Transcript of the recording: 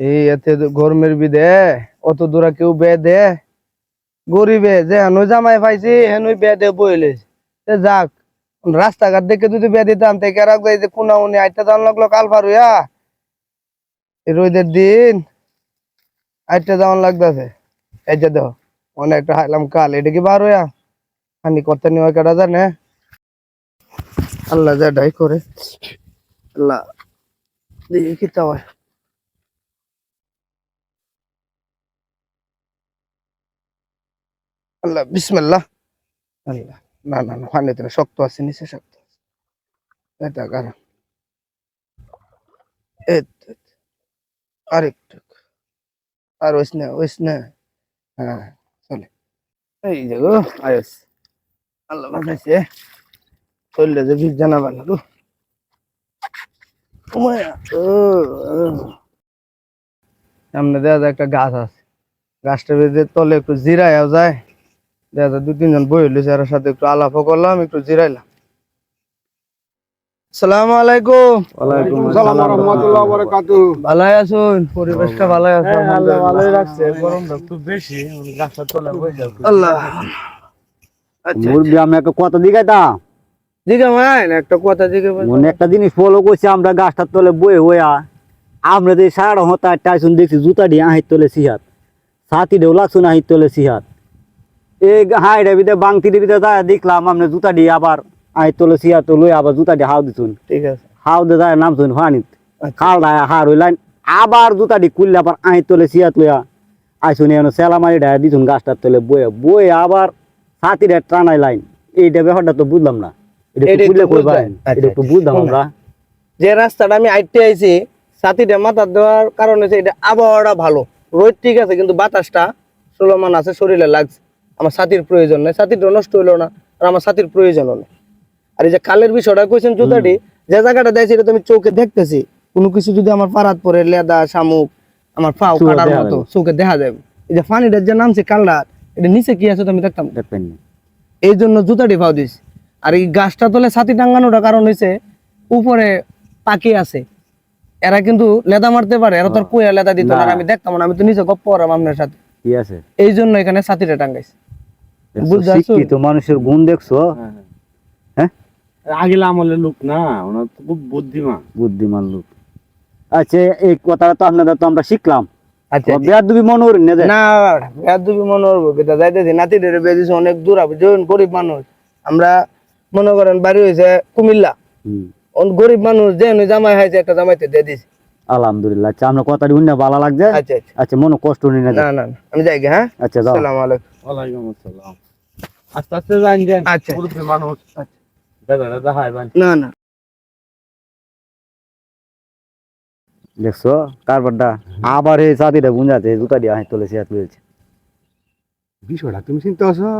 এই এতে গরমের বিদে, অত দূরা কেউ বে দে গরিবে, যে হেনু জামাই পাইছি, হেনুই বে দে বইলে যাক, রাস্তাঘাট দেখে যদি বে দিতাম কেরাক যাই যে কোনা উনি আইটা যাওয়ার লাগল কাল এই রোদের দিন আইটা যাওয়ার লাগতেছে। এই যে দেখো অনেকটা হাইলাম কাল, এটা কি বার হইয়া হানি করতে নিয়ে কেটা জানে? আল্লাহ যা ডাই করে। আল্লাহ, দেখি কি হয়। আল্লাহ বিসমিল্লাহ। আল্লাহ না না না পানিতে না, শক্ত আছে নিচে শক্ত আছে। এটা কারণ তো, আরেকটু। আর ওইস না ওইস না। হ্যাঁ চলে। এই গো আয়স আল্লাহ বাঁচাইছে চললে যে ভিজ জানা বানা গো। সামনে দেখা যায় একটা গাছ আছে। গাছটার ভিতরে তলে একটু জিরাইও যায়। দেখা যায় দু তিনজন বই এর সাথে একটু আলাপও করলাম একটু জিরাইলাম। সালাম আলাইকুম। ওয়ালাইকুম আসসালাম। রাহমাতুল্লাহি ওয়া ভালো আছুন পরিবেশটা ভালো আছে আল্লাহ ভালোই রাখছে। গরমটা খুব বেশি গাছটা তলে বসে আল্লাহ। আচ্ছা মুরগি আমি একটা কথা একটা কথা দিকে মনে একটা জিনিস ফলো করছি আমরা গাছটার তলে বয়ে হইয়া আমরা যে সাড়ে হতা টাইসুন দেখছি জুতা দিয়ে আহিত তলে সিহাত। সাথী দেও লাগছো না আহিত তলে সিহাত। এই হাই রেবিতে বাংতি রেবিতে যায় দেখলাম আমরা জুতা দিয়ে আবার আহিত তলে তো আবার জুতা দিয়ে হাও দিছুন। ঠিক আছে। হাও দিয়ে যায় ফানিত আচ্ছা। খাল দায় হার আবার জুতা দিয়ে কুললে আবার আহিত তলে এনে সেলা মারি ডায় দিছুন গাছটার তলে বয়ে বয়ে আবার সাথী রে টানাই লাইন। এইটা ব্যাপারটা তো বুঝলাম না। এটা খুললে আচ্ছা, এটা একটু আচ্ছা। বুঝলাম আমরা। যে রাস্তাটা আমি আইতে আইছি সাথীটা মাথা দেওয়ার কারণ হচ্ছে এটা আবহাওয়াটা ভালো। রোদ ঠিক আছে কিন্তু বাতাসটা চলমান আছে শরীরে লাগছে। আমার সাথীর প্রয়োজন নেই সাথীটা নষ্ট হইল না আর আমার সাথীর প্রয়োজনও নেই। আর এই যে কালের বিষয়টা কইছেন জুতাটি যে জায়গাটা দেয় সেটা তুমি চোখে দেখতেছি। কোনো কিছু যদি আমার পারাত পরে লেদা শামুক আমার পাও কাটার মতো চোখে দেখা যাবে এই যে পানিটার যে নামছে কালার এটা নিচে কি আছে আমি দেখতাম দেখবেন। এই জন্য জুতাটি পাও দিস আর এই গাছটা তলে ছাতি টাঙ্গানোটা কারণ হয়েছে উপরে পাখি আছে। এরা কিন্তু লেদা মারতে পারে এরা তোর কুয়া লেদা দিত না আর আমি দেখতাম না আমি তো নিচে গপ্প করাম আপনার সাথে। এই জন্য এখানে ছাতিটা টাঙ্গাইছে? শিক্ষিত মানুষের গুণ দেখছ? হ্যাঁ আগিলা আমলের লোক না ওনার তো খুব বুদ্ধিমান। বুদ্ধিমান লোক। আচ্ছা এই কথাটা তো আপনাদের তো আমরা শিখলাম। আচ্ছা মনে না? না যাইতেছি নাতি ডেরে অনেক দূর হবে যেমন গরিব মানুষ আমরা মনে করেন বাড়ি হয়েছে কুমিল্লা। গরিব মানুষ যে জামাই হয়েছে একটা জামাইতে দিয়ে দিছি। আলহামদুলিল্লাহ। আচ্ছা আমরা কথাটি শুনে ভালো লাগছে? আচ্ছা আচ্ছা। আচ্ছা মনে কষ্ট নেই না? না না না, আমি যাই হ্যাঁ? আচ্ছা যাও। সালাম আলাইকুম। ওয়ালাইকুম আসসালাম। আস্তে আস্তে জান যান আচ্ছা। মানুষ। আচ্ছা। দাদা দাদা হাই বান না না। দেখছ কারবারটা আবার এই সাথীটা গুঞ্জাতে জুতা দিয়ে হাই তোলে সিয়াত লয়েছে বিষয়টা তুমি চিন্তা আছো